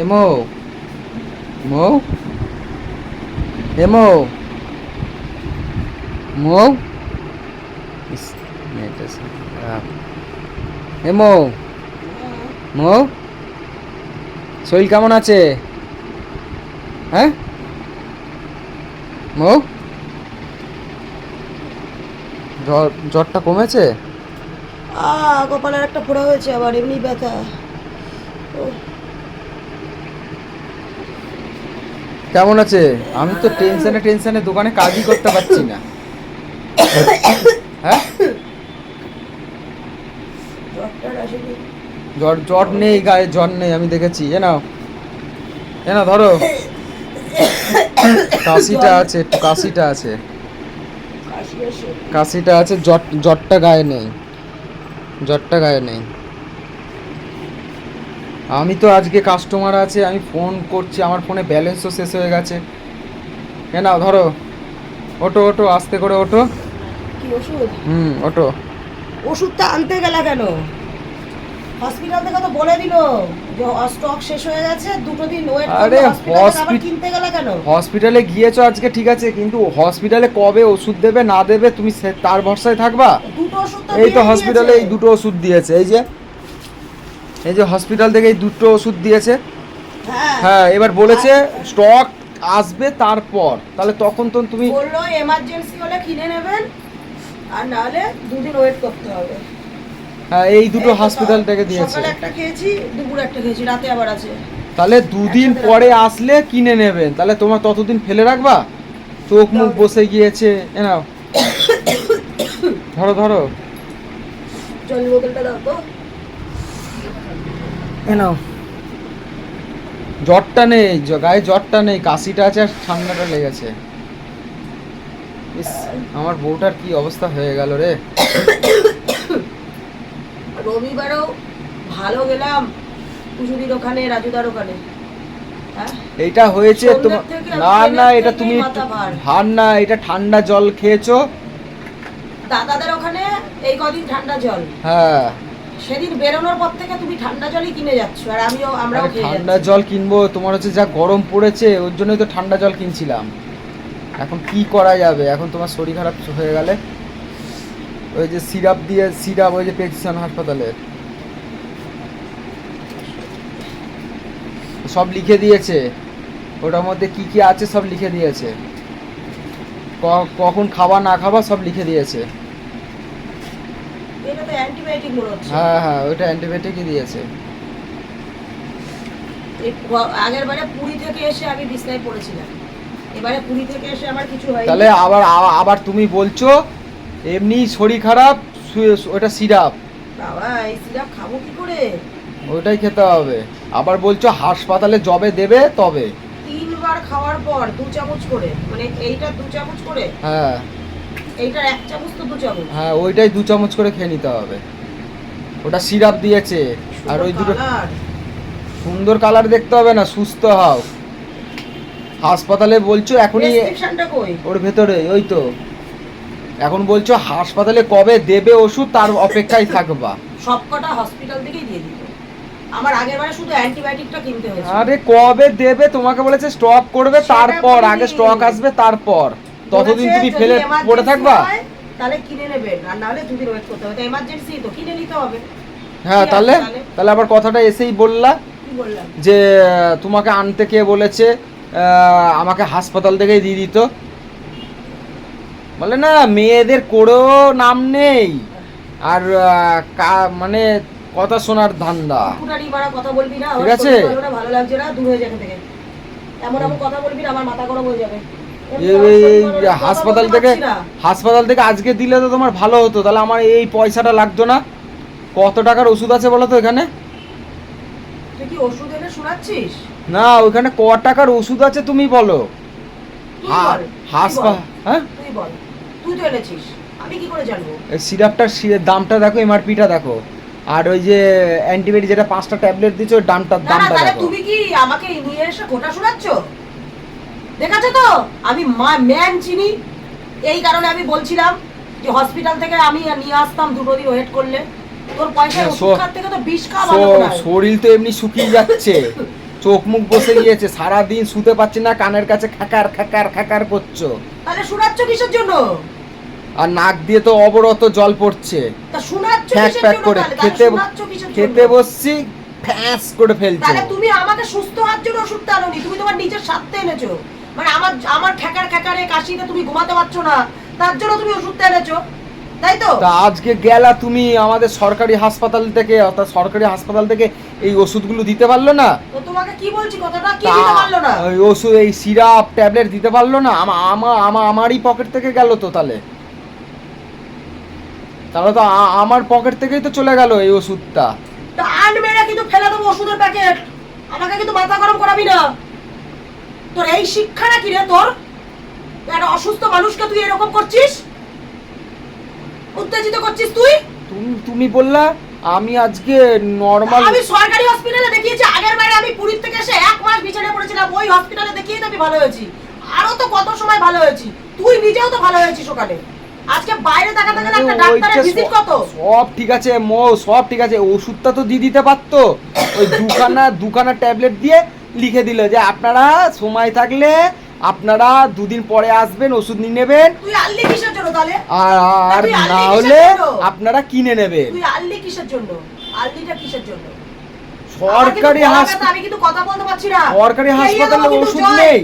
এমো মো এমো মো। এমো মো শরীর কেমন আছে? হ্যাঁ? মো জ্বর জ্বরটা কমেছে? কপালের একটা ফোড়া হয়েছে আবার এমনি ব্যথা। কেমন আছে? আমি তো টেনশনে টেনশনে দোকানে কাজই করতে পারছি না। হ্যাঁ? জ্বর জ্বর নেই গায়ে জ্বর নেই আমি দেখেছি এ নাও। এ না ধরো। কাশিটা আছে কাশিটা আছে। কাশিটা আছে জ্বর জ্বরটা গায়ে নেই। জ্বরটা গায়ে নেই। আমি তো আজকে কাস্টমার আছে আমি ফোন করছি আমার ফোনে ব্যালেন্সও শেষ হয়ে গেছে। এ নাও ধরো। ওটো ওটো আস্তে করে ওটো কি ওষুধ? হুম ওটো ওষুধটা আনতে গেলা কেন? হসপিটাল থেকে তো বলে দিল। স্টক শেষ হয়ে গেছে দুটো দিন ওয়েট আরে কিনতে গেলা কেন? হসপিটালে গিয়েছো আজকে ঠিক আছে কিন্তু হসপিটালে কবে ওষুধ দেবে না দেবে তুমি তার ভরসায় থাকবা? দুটো ওষুধ এই তো হসপিটালে এই দুটো ওষুধ দিয়েছে এই যে এই যে হসপিটাল থেকে এই দুটো ওষুধ দিয়েছে। হ্যাঁ। হ্যাঁ এবার বলেছে স্টক আসবে তারপর তাহলে তখন তো তুমি বলল এমার্জেন্সি হলে কিনে নেবেন আর নাহলে দুদিন ওয়েট করতে হবে। এই দুটো তো থেকে দিয়েছে। সকালে একটা খেয়েছি দুপুরে একটা খেয়েছি রাতে আবার আছে। তাহলে দুদিন পরে আসলে কিনে নেবেন তাহলে তোমার ততদিন ফেলে রাখবা? চোখ মুখ বসে গিয়েছে এ নাও। ধরো ধরো। জলের বোতলটা দাও তো। এ নাও। জ্বরটা নেই গায়ে জ্বরটা নেই কাশিটা আছে আর ঠান্ডাটা লেগেছে। ইস আমার বউটার কি অবস্থা হয়ে গেল রে। রবিবারও ভালো গেলাম কুসুদির ওখানে রাজুদার ওখানে। হ্যাঁ? এইটা হয়েছে তোমার না না এটা তুমি ভার। না এটা ঠান্ডা জল খেয়েছো। দাদাদের ওখানে এই কদিন ঠান্ডা জল। হ্যাঁ। সেদিন বেরোনোর পর থেকে তুমি ঠান্ডা জলই কিনে যাচ্ছ আর আমিও আমরাও ঠান্ডা জল কিনবো তোমার হচ্ছে যা গরম পড়েছে ওর জন্যই তো ঠান্ডা জল কিনছিলাম। এখন কি করা যাবে? এখন তোমার শরীর খারাপ হয়ে গেলে ওই যে সিরাপ দিয়ে সিরাপ ওই যে পেটিশন হাসপাতালে। সব লিখে দিয়েছে। ওটার মধ্যে কি কি আছে সব লিখে দিয়েছে। কখন খাবা না খাবা সব লিখে দিয়েছে। হ্যাঁ হ্যাঁ ওইটা অ্যান্টিবায়োটিকই দিয়েছে। আগের বারে পুরী থেকে এসে আমি বিছনায় পড়েছিলাম। এবারে পুরী থেকে এসে আমার কিছু হয়নি। তাহলে আবার আবার তুমি বলছো এমনি শরীর খারাপ ওটা সিরাপ। বাবা এই সিরাপ খাব কি করে? ওটাই খেতে হবে। আবার বলছো হাসপাতালে জবে দেবে তবে। তিনবার খাওয়ার পর দু চামচ করে মানে এইটা দু চামচ করে? হ্যাঁ। এইটার এক চামচ তো দু চামচ। হ্যাঁ ওইটাই দু চামচ করে খেয়ে নিতে হবে। ওটা সিরাপ দিয়েছে। আর ওই দুটো সুন্দর কালার দেখতে হবে না সুস্থ হও। হাসপাতালে বলছো এখনই ওর ভেতরে ওই তো। এখন বলছো হাসপাতালে কবে দেবে ওষুধ তার অপেক্ষায় থাকবা। সবকটা হসপিটাল থেকেই দিয়ে দিত আমার আগের বারে শুধু অ্যান্টিবায়োটিকটা কিনতে হয়েছে। আরে কবে দেবে? তোমাকে বলেছে স্টক করবে তারপর আগে স্টক আসবে তারপর। ততদিন তুমি ফেলে পড়ে থাকবা? তাহলে কিনে নেবেন আর নাহলে দুদিন ওয়েট করতে হবে। এমার্জেন্সি তো কিনে নিতে হবে। হ্যাঁ তাহলে? তাহলে? আবার কথাটা এসেই বললা যে তোমাকে আনতে কে বলেছে? আমাকে হাসপাতাল থেকেই দিয়ে দিত। বলে না মেয়েদের করেও নাম নেই। আর মানে কথা শোনার ধান্দা। ঠিক আছে? ভালো লাগছে না দূর থেকে। এমন এমন কথা বলবি আমার মাথা গরম হয়ে যাবে। এমনি এই- আমার এই- শরীর এই ভালো না, কথা হাসপাতাল থেকে হাসপাতাল থেকে আজকে দিলে তো তোমার ভালো হতো তাহলে আমার এই পয়সাটা লাগতো না। কত টাকার ওষুধ আছে বলো তো এখানে? না ওখানে ক টাকার ওষুধ আছে তুমি বলো। তুই হা- বল, তুই হাসপা বল, হ্যাঁ তুই তো এনেছিস। আমি কি করে জানব? সিরাপটার দামটা দেখো এমআরপিটা দেখো। আর ওই যে অ্যান্টিবায়োটিক যেটা পাঁচটা ট্যাবলেট দামটার দামটা দেখো। তুমি কি আমাকে নিয়ে এসে শোনাচ্ছ? দেখাচ্ছ তো? আমি ম্যান চিনি। এই কারণে আমি বলছিলাম যে হসপিটাল থেকে আমি নিয়ে আসতাম দুটো দিন ওয়েট করলে। তোর পয়সা হ্যাঁ, ওষুধ থেকে তো বিষ খাওয়া ভালো শো-। শরীর তো এমনি শুকিয়ে যাচ্ছে। চোখ মুখ বসে গিয়েছে। সারা দিন শুতে পারছি না কানের কাছে খাকার খাকার খাকার করছ। তাহলে শোনাচ্ছ কিসের জন্য? আর নাক দিয়ে তো অবরত জল পড়ছে। ফ্যাক ফ্যাক করে খেতে বসছি ফ্যাস করে ফেলছে। তুমি আমাকে সুস্থ হওয়ার জন্য ওষুধটা আনোনি তুমি তোমার নিজের স্বার্থে এনেছো। মানে আমার আমার ঠেকার ঠেকারে কাশিতে তুমি ঘুমাতে পারছ না তার জন্য তুমি ওষুধটা এনেছো তাই তো? আজকে গেলা তুমি আমাদের সরকারি হাসপাতাল থেকে অর্থাৎ সরকারি হাসপাতাল থেকে এই ওষুধগুলো দিতে পারল না? তো তোমাকে কি বলছি কথাটা? কি দিতে পারল না? ওই ওষুধ এই সিরাপ ট্যাবলেট দিতে পারল না? আমা আমা- আমা- আমারই পকেট থেকে গেল তো তাহলে। তাহলে তো আমার পকেট থেকেই তো চলে গেল এই ওষুধটা। টান মেরে কিন্তু ফেলে দেবো ওষুধের প্যাকেট। আমাকে কিন্তু মাথা গরম করাবি না। তোর এই শিক্ষাটা কি রে তোর? একটা অসুস্থ মানুষকে তুই এরকম করছিস? উত্তেজিত করছিস তুই? তুমি তুমি বললা আমি আজকে নর্মাল আমি সরকারি হসপিটালে দেখিয়েছি আগের বারে আমি পুরীর থেকে এসে এক মাস বিছানায় পড়েছিলাম ওই হসপিটালে দেখিয়ে আমি ভালো হয়েছি। আরও তো কত সময় ভালো হয়েছি। তুই নিজেও তো ভালো হয়েছিস ওখানে। আজকে বাইরে একটা ডাক্তারের ভিজিট কত? সব ঠিক আছে মো সব ঠিক আছে ওষুধটা তো দিয়ে দিতে পারতো। ওই দুখানা দুখানা ট্যাবলেট দিয়ে লিখে দিল যে আপনারা সময় থাকলে আপনারা দুদিন পরে আসবেন ওষুধ নিয়ে নেবেন। আর না হলে আপনারা কিনে নেবেন। সরকারি হাসপাতাল সরকারি হাসপাতালে ওষুধ নেই।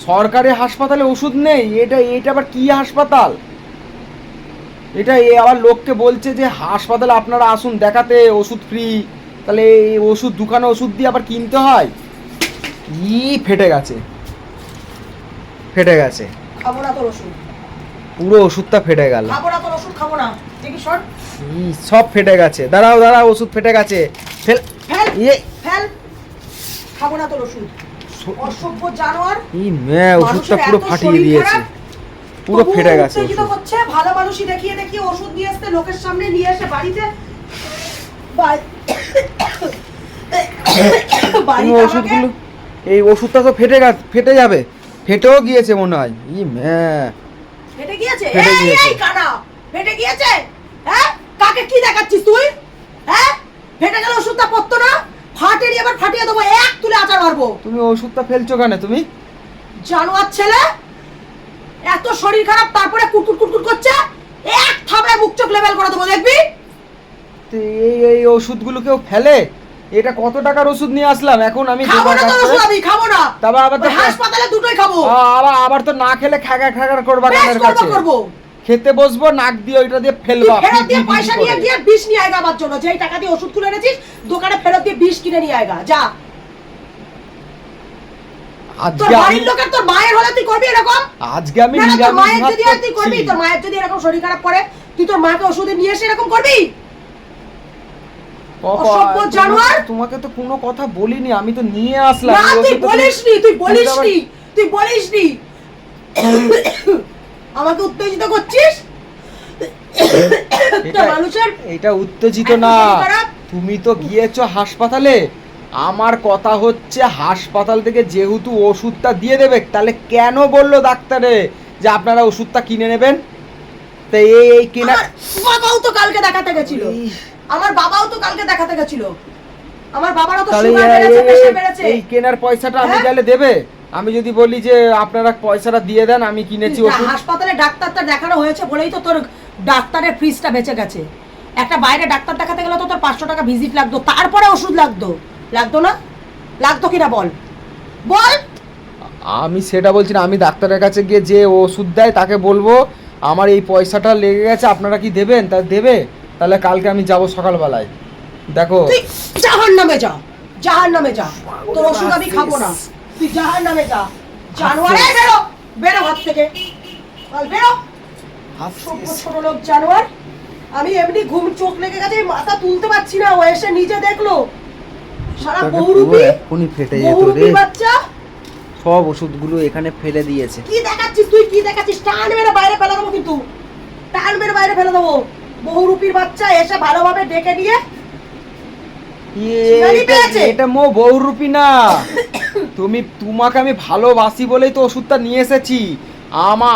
সরকারি হাসপাতালে ওষুধ নেই এটা এটা আবার কি হাসপাতাল? এটা এ আবার লোককে বলছে যে হাসপাতালে আপনারা আসুন দেখাতে ওষুধ ফ্রি তাহলে এই ওষুধ দোকানে ওষুধ দিয়ে আবার কিনতে হয়? ই ফেটে গেছে। ফেটে গেছে। খাব না তোর ওষুধ। পুরো ওষুধটা ফেটে গেল। খাব না তোর ওষুধ খাব না। দেখি ই সব ফেটে গেছে। দাঁড়াও দাঁড়াও ওষুধ ফেটে গেছে। ফেল ফেল ইয়ে। ফেল। খাব না তোর ওষুধ। অসভ্য জানোয়ার। ই ম্যা ওষুধটা পুরো ফাটিয়ে দিয়েছে। পুরো ফেটে গেছে উত্তেজিত। করছে ভালো মানুষই দেখিয়ে দেখিয়ে ওষুধ নিয়ে আসতে লোকের সামনে নিয়ে এসে বাড়িতে বাড়িতে ওষুধগুলো এই ওষুধটা তো ফেটে গেছে ফেটে যাবে। ফেটেও গিয়েছে মনে হয়। ই ম্যা। ফেটে গিয়েছে? এই। এই কানা! ফেটে গিয়েছে? হ্যাঁ? কাকে কি দেখাচ্ছিস তুই? হ্যাঁ ফেটে গেলে ওষুধটা পড়তো না ফাটেনি আবার ফাটিয়ে দেবো এক তুলে আচার মারবো তুমি ওষুধটা ফেলছো কেন তুমি? জানোয়ার ছেলে? এত শরীর খারাপ তারপরে কুটকুট কুটকুট করছে? এক থাবায় মুখ চোখ লেভেল করে দেবো দেখবি? এই এই ওষুধগুলো কেউ ফেলে? এটা কত টাকার ওষুধ নিয়ে আসলাম? এখন আমি খাব না তোর ওষুধ আমি খাব না। তারপর আবার তো হাসপাতালে দুটোই খাব। আবার আবার তো না খেলে খাগা খাগার করবা গানের কাছে। করব। খেতে বসবো নাক দিয়ে ওইটা দিয়ে ফেলবা ফেরত দিয়ে পয়সা নিয়ে। গিয়ে বিষ নিয়ে আয়গা আমার জন্য। যেই টাকা দিয়ে ওষুধ তুলে এনেছিস দোকানে ফেরত দিয়ে বিষ কিনে নিয়ে আয়গা যা। আজকে আমি লোকের তোর মায়ের হলে তুই করবি এরকম? আজকে আমি না, না, তোর নিরামিষ মায়ের যদি তুই করবি তোর মায়ের যদি এরকম শরীর খারাপ করে তুই তোর মাকে ওষুধে নিয়ে এসে এরকম করবি? তোমাকে- তো কোনো কথা বলিনি আমি তো নিয়ে আসলাম। না তুই বলিসনি তুই বলিসনি বলিসনি। আমাকে উত্তেজিত করছিস? মানুষের এটা উত্তেজিত না। তুমি তো গিয়েছো হাসপাতালে। আমার কথা হচ্ছে হাসপাতাল থেকে যেহেতু ওষুধটা দিয়ে দেবে তাহলে কেন বলল ডাক্তারে যে আপনারা ওষুধটা কিনে নেবেন? তো এই এই কেনা বাবাও তো কালকে দেখাতে গেছিল। আমার বাবাও তো কালকে দেখাতে গেছিল। আমার বাবারও তো সুগার বেড়েছে এই- বেড়েছে। এই কেনার পয়সাটা আমি হ্যাঁ? গেলে দেবে? আমি যদি বলি যে আপনারা পয়সাটা দিয়ে দেন আমি কিনেছি ওষুধ। হাসপাতালে ডাক্তারটা দেখানো হয়েছে বলেই তো তোর ডাক্তারের ফিসটা বেঁচে গেছে। একটা বাইরে ডাক্তার দেখাতে গেলে তো তোর পাঁচশো টাকা ভিজিট লাগতো তারপরে ওষুধ লাগতো। লাগতো না? লাগতো কিনা বল? বল! আমি সেটা বলছি না আমি ডাক্তারের কাছে গিয়ে যে ওষুধ দেয় তাকে বলব আমার এই পয়সাটা লেগে গেছে আপনারা কি দেবেন? তা দেবে? তাহলে কালকে আমি যাব সকালবেলায়। দেখো। জাহান নামে যা জাহান নামে যা। তোর ওষুধ আমি খাব না। তুই জাহান নামে যা জানোয়ার এই বেরো বেরো হাত থেকে। বল বেরো। ছোট লোক জানোয়ার আমি এমনি ঘুম চোখ লেগে গেছে মাথা তুলতে পারছি না ও এসে নিজে দেখল। সারা বহুরূপী পুরো ফেটে যেত রে। বাচ্চা। সব ওষুধগুলো এখানে ফেলে দিয়েছে। কি দেখাচ্ছিস তুই? কি দেখাচ্ছিস? টান মেরে বাইরে ফেলে দেবো কিন্তু। টান মেরে বাইরে ফেলে দেবো। বহুরূপীর বাচ্চা এসে ভালোভাবে ডেকে নিয়ে শিকারি এটা- মো বহুরূপী না। তুমি তোমাকে আমি ভালোবাসি বলেই তো ওষুধটা নিয়ে এসেছি। আমা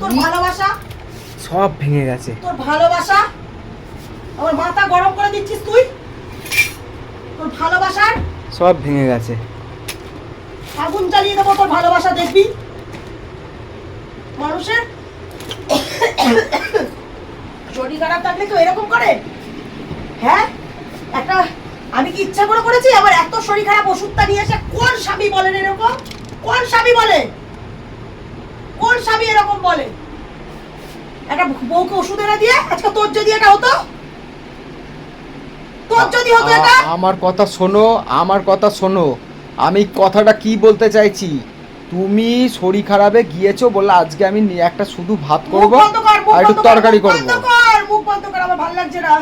তোর ভালোবাসা? সব ভেঙে গেছে। তোর ভালোবাসা? আমার মাথা গরম করে দিচ্ছিস তুই? তোর ভালোবাসার? সব ভেঙে গেছে। আগুন জ্বালিয়ে দেবো তোর ভালোবাসা দেখবি? মানুষের? শরীর খারাপ থাকলে কেউ এরকম করে? হ্যাঁ? একটা আমি কি ইচ্ছা করে করেছি? আমার এত শরীর খারাপ ওষুধটা নিয়ে এসে কোন স্বামী বলেন এরকম? কোন স্বামী বলে? কোন স্বামী এরকম বলে? একটা বউকে ওষুধ এনে দিয়ে আজকে তোর যদি এটা হতো তোর যদি হতো এটা? আমার কথা শোনো আমার কথা শোনো। আমি কথাটা কি বলতে চাইছি? তুমি শরীর খারাপে গিয়েছো বলে আজকে আমি একটা শুধু ভাত করব আর একটু তরকারি করব। মুখ বন্ধ কর, আমার ভালো লাগছে না।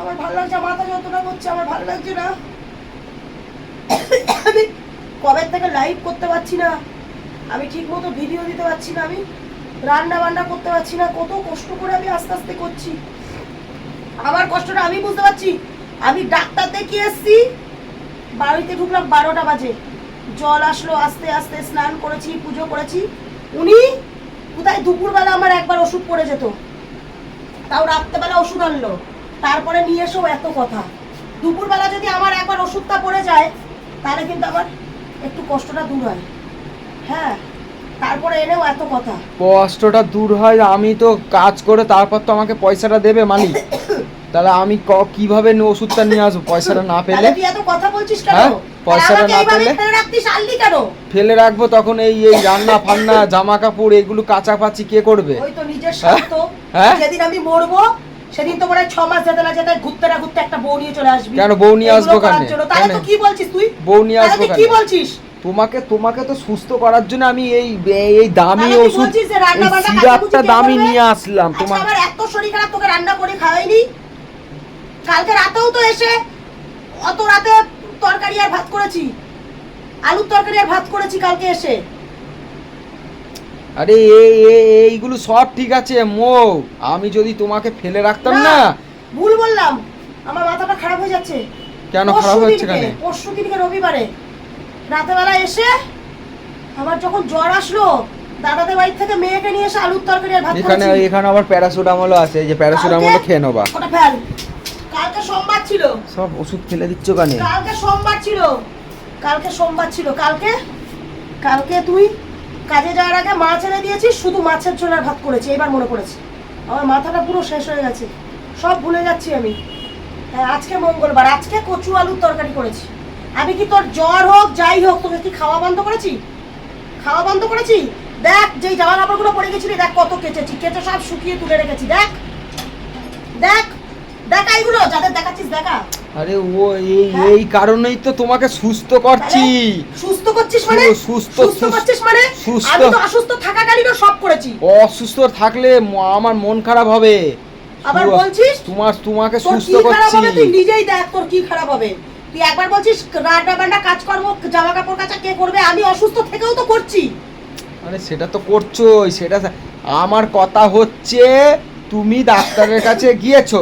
আমার ভালো লাগছে মাথা যন্ত্রণা করছে আমার ভালো লাগছে না। আমি কবে থেকে লাইভ করতে পারছি না। আমি ঠিক মতো ভিডিও দিতে পারছি না আমি রান্না বান্না করতে পারছি না কত কষ্ট করে আমি আস্তে আস্তে করছি। আমার কষ্টটা আমি বুঝতে পারছি। আমি ডাক্তার দেখিয়ে এসছি। বাড়িতে ঢুকলাম বারোটা বাজে। জল আসলো, আস্তে আস্তে স্নান করেছি, পুজো করেছি। উনি কোথায়? দুপুরবেলা আমার একবার ওষুধ পড়ে যেত। তাও রাত্রেবেলা ওষুধ আনলো। তারপরে নিয়ে এসেও এত কথা। দুপুরবেলা যদি আমার একবার ওষুধটা পড়ে যায়, তাহলে কিন্তু আমার একটু কষ্টটা দূর হয়। হ্যাঁ তারপরে এনেও এত কথা। কষ্টটা দূর হয়, আমি তো কাজ করে তারপর তো আমাকে পয়সাটা দেবে মালিক। তাহলে আমি কীভাবে ওষুধটা নিয়ে আসব? পয়সাটা না পেলে? কেন? হ্যাঁ, পয়সাটা না পেলে? ফেলে কেন? রাখব তখন এই এই রান্না ফান্না জামা কাপড় এগুলো কাচাপাচি কে করবে? হ্যাঁ? হ্যাঁ? যেদিন আমি মরবো সেদিন তো মনে হয় ছ মাস যেতে না যেতে ঘুরতে না ঘুরতে একটা বউ নিয়ে চলে আসবি। কেন বউ নিয়ে আসব কেন? তাহলে তো কি বলছিস তুই? বউ নিয়ে আসব তুই কি বলছিস? তোমাকে তোমাকে তো সুস্থ করার জন্য আমি এই এই- দামি ওষুধ সিরাপটা দামি নিয়ে আসলাম। তোমার আমার এত শরীর খারাপ তোকে রান্না করে খাওয়াইনি? কালকে রাতেও তো এসে অত রাতে তরকারি আর ভাত করেছি। আলুর তরকারি আর ভাত করেছি কালকে এসে। আরে এই এই- এইগুলো সব ঠিক আছে মো। আমি যদি তোমাকে ফেলে রাখতাম না ভুল বললাম। আমার মাথাটা খারাপ হয়ে যাচ্ছে। কেন খারাপ হচ্ছে কেন? পরশু দিনকে রবিবারে রাতেবেলা এসে আমার যখন জ্বর আসলো দাদাদের বাড়ি থেকে মেয়েকে নিয়ে এসে আলুর তরকারি আর ভাত এখানে এখানে আবার প্যারাসিটামলও আছে এই যে প্যারাসিটামলও খেয়ে নেবা। ওটা ফেল। কালকে সোমবার ছিল। সব ওষুধ ফেলে দিচ্ছ কেন? কালকে সোমবার ছিল। কালকে সোমবার ছিল। কালকে? কালকে তুই কাজে যাওয়ার আগে মাছ এনে দিয়েছিস শুধু মাছের ঝোল আর ভাত করেছি এবার মনে পড়েছে। আমার মাথাটা পুরো শেষ হয়ে গেছে। সব ভুলে যাচ্ছি আমি। হ্যাঁ আজকে মঙ্গলবার। আজকে কচু আলুর তরকারি করেছি। আমি কি তোর জ্বর হোক যাই হোক তোকে কি খাওয়া বন্ধ করেছি? খাওয়া বন্ধ করেছি? দেখ যেই জামা কাপড়গুলো পরে গেছিলি দেখ কত কেচেছি। কেচে সব শুকিয়ে তুলে রেখেছি দেখ। দেখ যাদের দেখাচ্ছিস দেখা। আরে ও এই হ্যাঁ? এই কারণেই তো তোমাকে সুস্থ করছি। সুস্থ করছিস মানে? সুস্থ, করছিস মানে। আমি তো অসুস্থ থাকাকালীনও সব করেছি। অসুস্থ থাকলে আমার মন খারাপ হবে। আবার বলছিস? তোমার তোমাকে সুস্থ করছি। তুই নিজেই দেখ তোর কি খারাপ হবে। তুই একবার বলছিস রান্না বান্না কাজকর্ম জামা কাপড় কাচা কে করবে? আমি অসুস্থ থেকেও তো করছি। আরে সেটা তো করছোই সেটা আমার কথা হচ্ছে তুমি ডাক্তারের কাছে গিয়েছো?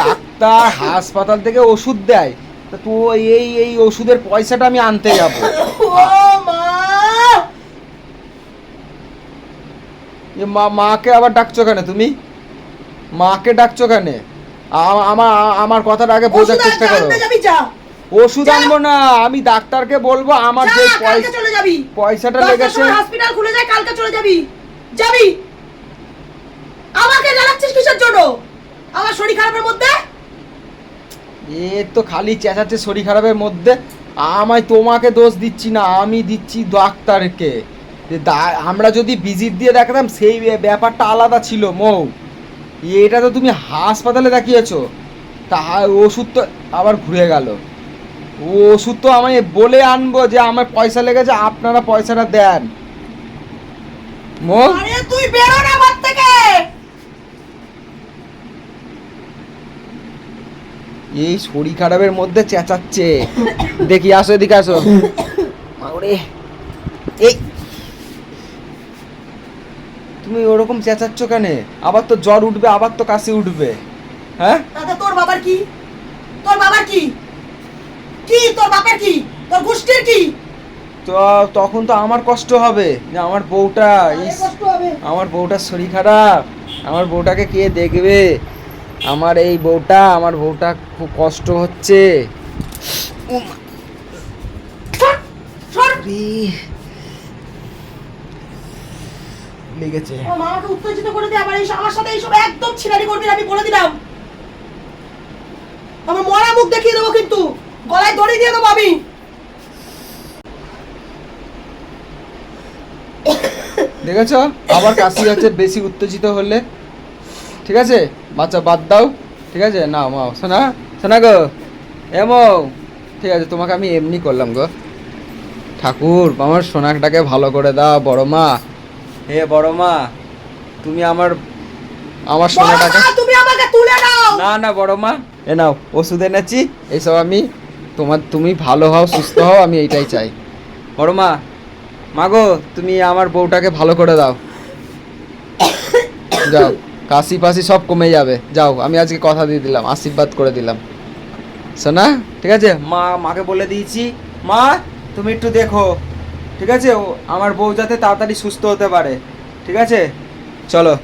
ডাক্তার হাসপাতাল থেকে ওষুধ দেয়। তা তো এই এই ওষুধের পয়সাটা আমি আনতে যাব। ও মা মাকে আবার ডাকছো কেন তুমি? মাকে ডাকছো কেন? আমার আমার কথাটা আগে বোঝার চেষ্টা করো। ওষুধ আনব না আমি ডাক্তারকে বলব আমার যে পয়সাটা লেগেছে। হসপিটাল খুলে যায় কালকে চলে যাবি। যাবি। আমাকে জ্বালাচ্ছিস কিসের জন্য? আমার শরীর খারাপের মধ্যে? এ তো খালি চেঁচাচ্ছে শরীর খারাপের মধ্যে। আমায় তোমাকে দোষ দিচ্ছি না আমি দিচ্ছি ডাক্তারকে। যে আমরা যদি ভিজিট দিয়ে দেখাতাম সেই ব্যাপারটা আলাদা ছিল মৌ। এটা তো তুমি হাসপাতালে দেখিয়েছো। তা ওষুধ তো আবার ঘুরে গেল। ওষুধ তো আমি বলে আনব যে আমার পয়সা লেগেছে আপনারা পয়সাটা দেন। মৌ? তুই বেরো না ঘর থেকে এই শরীর খারাপের মধ্যে চেঁচাচ্ছে। দেখি আসো এদিকে আসো। ওরে। এই। তুমি ওরকম চেঁচাচ্ছ কেন? আবার তো জ্বর উঠবে আবার তো কাশি উঠবে। হ্যাঁ? তোর বাবার কি? তোর বাবার কি? কি? তোর বাপের কি? তোর গোষ্ঠীর কি? তো তখন তো আমার কষ্ট হবে যে আমার বউটা আমার বউটার শরীর খারাপ। আমার বউটাকে কে দেখবে? আমার এই বউটা আমার বউটা খুব কষ্ট হচ্ছে। লেগেছে। মামাকে উত্তেজিত করে দিয়ে আবার এই আমার সাথে এইসব একদম ছিনারি করবি আমি বলে দিলাম। আমার মরা মুখ দেখিয়ে দেবো কিন্তু গলায় দড়ি দিয়ে দেবো আমি। দেখেছ? আবার কাশি হচ্ছে বেশি উত্তেজিত হলে ঠিক আছে? বাচ্চা বাদ দাও। ঠিক আছে? না মাও শোনা শোনা গো। এমো ঠিক আছে তোমাকে আমি এমনি করলাম গো। ঠাকুর আমার সোনাটাকে ভালো করে দাও বড় মা। হে বড় মা তুমি আমার আমার সোনাটাকে তুমি আমাকে তুলে নাও না না বড় মা। এ নাও ওষুধ এনেছি। এইসব আমি তোমার তুমি ভালো হও সুস্থ হও আমি এইটাই চাই। বড় মা মাগো তুমি আমার বউটাকে ভালো করে দাও। যাও। কাশি পাশি সব কমে যাবে। যাও, আমি আজকে কথা দিয়ে দিলাম, আশীর্বাদ করে দিলাম। সোনা, ঠিক আছে? মা, মাকে বলে দিয়েছি। মা, তুমি একটু দেখো। ঠিক আছে? আমার বউ যাতে তাড়াতাড়ি সুস্থ হতে পারে। ঠিক আছে? চলো।